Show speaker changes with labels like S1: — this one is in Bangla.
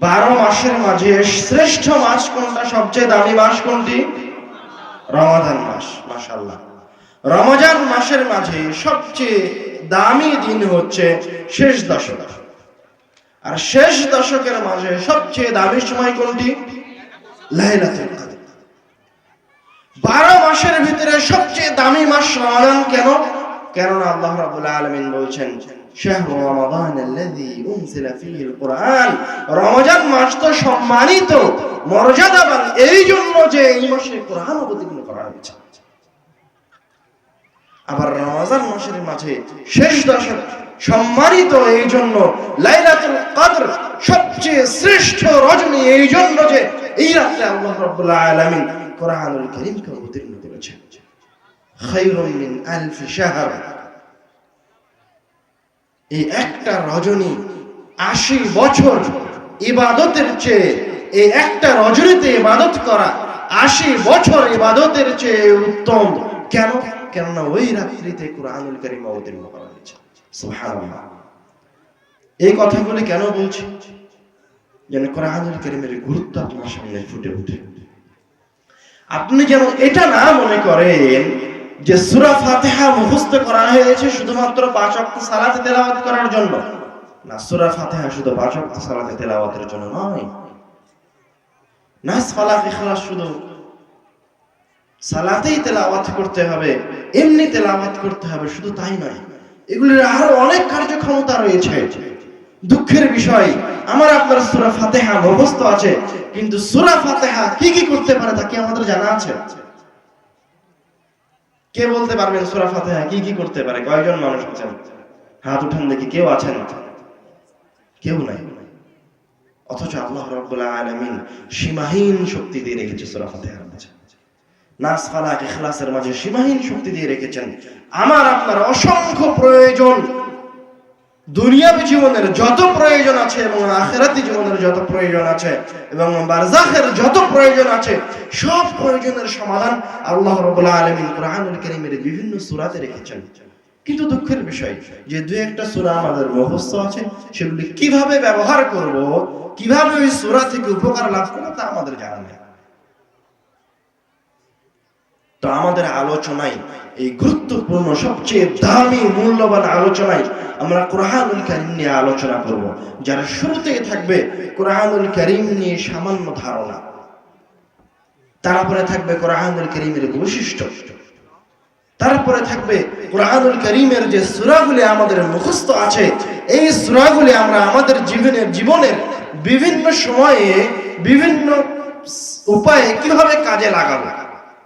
S1: বারো মাসের মাঝে শ্রেষ্ঠ মাস কোনটা? সবচেয়ে দামি মাস কোনটি? রমাদান মাস মাশাল্লাহ রমজান মাসের মাঝে সবচেয়ে দামি দিন হচ্ছে শেষ দশক। আর শেষ দশকের মাঝে সবচেয়ে দামি সময় কোনটি? বারো মাসের ভিতরে সবচেয়ে দামি মাস রমাদান কেন? কেননা আল্লাহ রাব্বুল আলামিন বলছেন রমাদান আল্লাযী রমজান মাস তো সম্মানিত মর্যাদাবান এই জন্য যে এই মাসে কোরআন অবতীর্ণ করা হয়েছে। আবার রমজান মাসের মাঝে শেষ দশক সম্মানিত, এই জন্য সবচেয়ে শ্রেষ্ঠ রজনী, এই জন্য যে এই রাত্রে আল্লাহ কোরআনুল অবতীর্ণ এই একটা রজনী আশি বছর ইবাদতের চেয়ে এই একটা রজনীতে ইবাদত করা আশি বছর ইবাদতের চেয়ে উত্তম। কেন? কেননা ওই রাত্রিতে কোরআনুল কারীম অবতীর্ণ করা হয়েছে। এই কথাগুলি কেন বলছি? যেন কোরআনুল কারীমের গুরুত্ব আপনার সামনে ফুটে ওঠে। আপনি যেন এটা না মনে করেন যে সুরা ফাতিহা মুখস্থ করা হয়েছে শুধুমাত্র পাঁচ ওয়াক্ত সালাতে তেলাওয়াত করার জন্য। শুধু সালাতে তেলাওয়াতের জন্য নয়। নাস ফালাক, ইখলাস শুধু সালাতেই তেলাওয়াত করতে হবে, এমনি তেলাওয়াত করতে হবে, শুধু তাই নয়। এগুলির আরও অনেক কার্যক্ষমতা রয়েছে। দুঃখের বিষয়, আমার আপনার সূরা ফাতিহা আছে, কিন্তু সূরা ফাতিহা কি কি করতে পারে তা কি আমাদের জানা আছে? কে বলতে পারবেন সুরা ফাতিহা কি কি করতে পারে? কয়জন মানুষ আছেন? হাত উঠান দেখি, কেউ আছেন? কেউ নাই। অথচ আল্লাহ রাব্বুল আলমিন সীমাহীন শক্তি দিয়ে রেখেছে সূরা মাঝে। নাস ফালাক ইখলাসের মাঝে সীমাহীন শক্তি দিয়ে রেখেছেন। আমার, আপনার অসংখ্য প্রয়োজন। দুনিয়াবী জীবনের যত প্রয়োজন আছে এবং আখেরাতি জীবনের যত প্রয়োজন আছে এবং বারজাখের যত প্রয়োজন আছে, সব প্রয়োজনের সমাধান আল্লাহ রাব্বুল আলামিন কোরআনুল কারীমের বিভিন্ন সুরাতে রেখেছেন। কিন্তু দুঃখের বিষয় যে দুই একটা সূরা আমাদের মুখস্থ আছে, সেগুলি কীভাবে ব্যবহার করব, কীভাবে ওই সূরা থেকে উপকার লাভ করব তা আমাদের জানা নেই। তো আমাদের আলোচনায় এই গুরুত্বপূর্ণ, সবচেয়ে দামি, মূল্যবান আলোচনায় আমরা কোরআনুল কারীম নিয়ে আলোচনা করব, যারা শুরুতেই থাকবে কোরআনুল কারীম নিয়ে সামান্য ধারণা। তারপরে থাকবে কোরআনুল কারীমের বৈশিষ্ট্য। তারপরে থাকবে, কোরআনুল করিমের যে সুরাগুলি আমাদের মুখস্থ আছে, এই সুরাগুলি আমরা আমাদের জীবনের জীবনের বিভিন্ন সময়ে বিভিন্ন উপায়ে কীভাবে কাজে লাগাবো?